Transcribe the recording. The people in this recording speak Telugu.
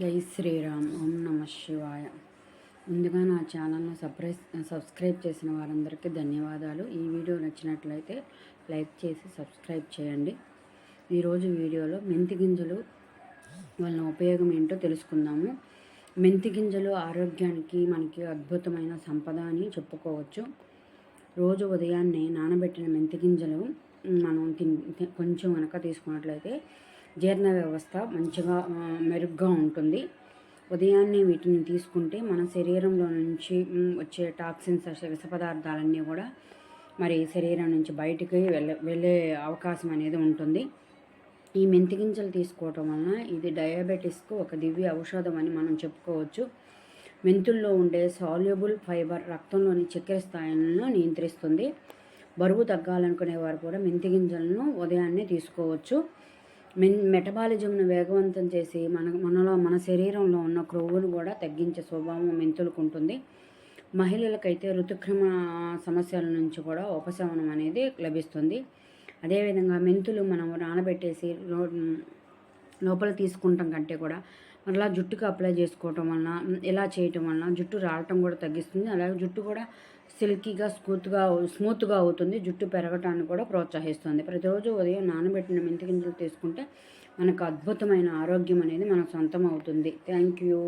జై శ్రీరామ్ ఓం నమ శివాయ. ముందుగా నా ఛానల్ను సబ్స్క్రైబ్ సబ్స్క్రైబ్ చేసిన వారందరికీ ధన్యవాదాలు. ఈ వీడియో నచ్చినట్లయితే లైక్ చేసి సబ్స్క్రైబ్ చేయండి. ఈరోజు వీడియోలో మెంతి గింజలు వలన ఉపయోగం ఏంటో తెలుసుకుందాము. మెంతి గింజలు ఆరోగ్యానికి మనకి అద్భుతమైన సంపద అని చెప్పుకోవచ్చు. రోజు ఉదయాన్నే నానబెట్టిన మెంతి గింజలు మనం తిన్ కొంచెం వెనక తీసుకున్నట్లయితే జీర్ణ వ్యవస్థ మంచిగా మెరుగ్గా ఉంటుంది. ఉదయాన్నే వీటిని తీసుకుంటే మన శరీరంలో నుంచి వచ్చే టాక్సిన్స్ విష పదార్థాలన్నీ కూడా మరి శరీరం నుంచి బయటికి వెళ్ళ వెళ్ళే అవకాశం అనేది ఉంటుంది. ఈ మెంతి గింజలు తీసుకోవటం వలన ఇది డయాబెటీస్కు ఒక దివ్య ఔషధం అని మనం చెప్పుకోవచ్చు. మెంతుల్లో ఉండే సాల్యుబుల్ ఫైబర్ రక్తంలోని చక్కెర స్థాయిలను నియంత్రిస్తుంది. బరువు తగ్గాలనుకునే వారు కూడా మెంతి గింజలను ఉదయాన్నే తీసుకోవచ్చు. మెన్ మెటబాలిజంను వేగవంతం చేసి మన మనలో మన శరీరంలో ఉన్న క్రొవ్వును కూడా తగ్గించే స్వభావం మెంతులకు ఉంటుంది. మహిళలకైతే ఋతుక్రమ సమస్యల నుంచి కూడా ఉపశమనం అనేది లభిస్తుంది. అదేవిధంగా మెంతులు మనం నానబెట్టేసి లోపల తీసుకుంటాం కంటే కూడా మరలా జుట్టుకు అప్లై చేసుకోవటం వలన ఇలా చేయటం వలన జుట్టు రావటం కూడా తగ్గిస్తుంది. అలాగే జుట్టు కూడా సిల్కీగా స్మూత్గా స్మూత్గా అవుతుంది. జుట్టు పెరగటాన్ని కూడా ప్రోత్సహిస్తుంది. ప్రతిరోజు ఉదయం నానబెట్టిన మెంతి గింజలు తీసుకుంటే మనకు అద్భుతమైన ఆరోగ్యం అనేది మనకు సొంతం అవుతుంది. Thank you.